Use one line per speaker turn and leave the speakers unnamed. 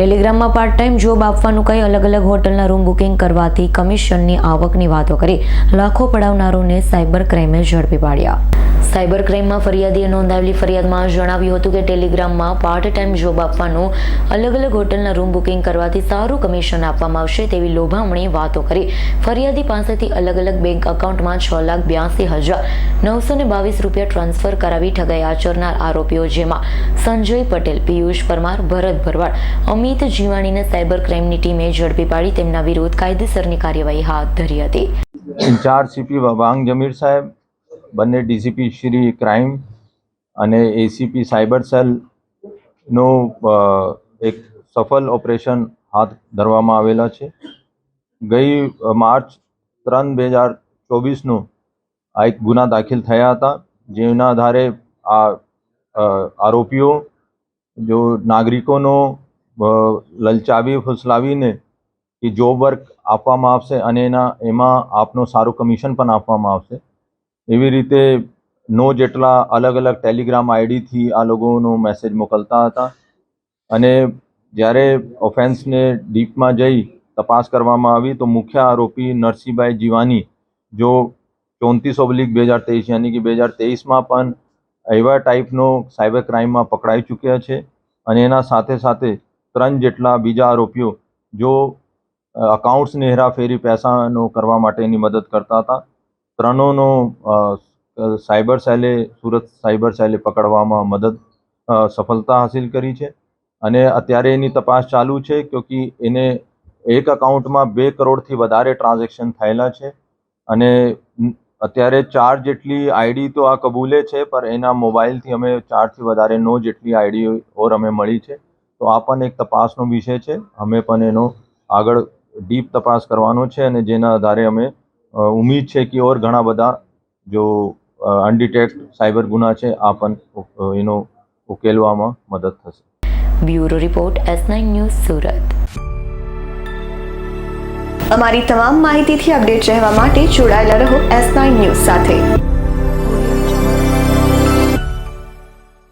ટેલિગ્રામમાં part time job આપવાનું કંઈ અલગ અલગ હોટલના રૂમ બુકિંગ કરવાથી કમિશનની આવકની વાતો કરી લાખો પડાવનારોને સાયબર ક્રાઇમે ઝડપી પાડ્યા. સાયબર ક્રાઇમમાં ફરિયાદીએ નોંધાવેલી ફરિયાદમાં જણાવ્યું હતું કે ટેલિગ્રામમાં પાર્ટ ટાઈમ જોબ આપવાનું અલગ અલગ હોટલના રૂમ બુકિંગ કરવાથી સારું કમિશન આપવામાં આવશે તેવી લોભામણી વાતો કરી. ફરિયાદી પાસેથી અલગ અલગ બેંક એકાઉન્ટમાં છ લાખ બ્યાસી હજાર નવસો ને બાવીસ રૂપિયા ટ્રાન્સફર કરાવી ઠગાઈ આચરનાર આરોપીઓ જેમાં સંજય પટેલ, પિયુષ પરમાર, ભરત ભરવાડ, અમિત જીવાણીને સાયબર ક્રાઇમની ટીમે ઝડપી પાડી તેમના વિરુદ્ધ કાયદેસરની કાર્યવાહી હાથ ધરી હતી.
ઇન્ચાર્જ સીપી વાંગ જમીર સાહેબ બંને ડીસીપી શ્રી ક્રાઇમ અને એસીપી સાયબર સેલનો એક સફળ ઓપરેશન હાથ ધરવામાં આવેલા છે. ગઈ માર્ચ ત્રણ બે હજાર ચોવીસનું આ એક ગુના દાખલ થયા હતા, જેના આધારે આ આરોપીઓ જો નાગરિકોનો લલચાવી, ફુસલાવીને કે જોબ વર્ક આપવામાં આવશે અને એના, એમાં આપનો સારું કમિશન પણ આપવામાં આવશે. એવી રીતે નો જેટલા અલગ અલગ ટેલિગ્રામ આઈડીથી આ લોકોનો મેસેજ મોકલતા હતા. અને જ્યારે ઓફેન્સને ડીપમાં જઈ તપાસ કરવામાં આવી, તો મુખ્ય આરોપી નરસિંહભાઈ જીવાની, જો ચોત્રીસ ઓબ્લિક બે હજાર તેવીસ યાની કે બે હજાર તેવીસમાં પણ એવા ટાઈપનો સાયબર ક્રાઇમમાં પકડાઈ ચૂક્યા છે. અને એના સાથે સાથે ત્રણ જેટલા બીજા આરોપીઓ, જો અકાઉન્ટ્સની હેરાફેરી પૈસાનો કરવા માટેની મદદ કરતા હતા. ત્રણોનો સાયબર સેલે, સુરત સાયબર સેલે પકડવામાં મદદ સફળતા હાસિલ કરી છે. અને અત્યારે એની તપાસ ચાલુ છે ક્યોંકિ એને એક અકાઉન્ટમાં બે કરોડથી વધારે ટ્રાન્ઝેક્શન થયેલા છે. અને અત્યારે ચાર જેટલી આઈડી તો આ કબૂલે છે પણ એના મોબાઈલથી અમે ચારથી વધારે નો જેટલી આઈડી ઓર અમે મળી છે. તો આ પણ એક તપાસનો વિષય છે. અમે પણ એનો આગળ ડીપ તપાસ કરવાનો છે અને જેના આધારે અમે અ, ઉમ્મીદ છે કે ઓર ઘણા બધા જો અનડિટેક્ટ સાયબર ગુના છે આ પણ એનો ઉકેલવામાં મદદ થશે.
Bureau report S nine news Surat.
અમારી તમામ માહિતીથી અપડેટ રહેવા માટે જોડાયેલા રહો એસ નાઇન ન્યૂઝ સાથે.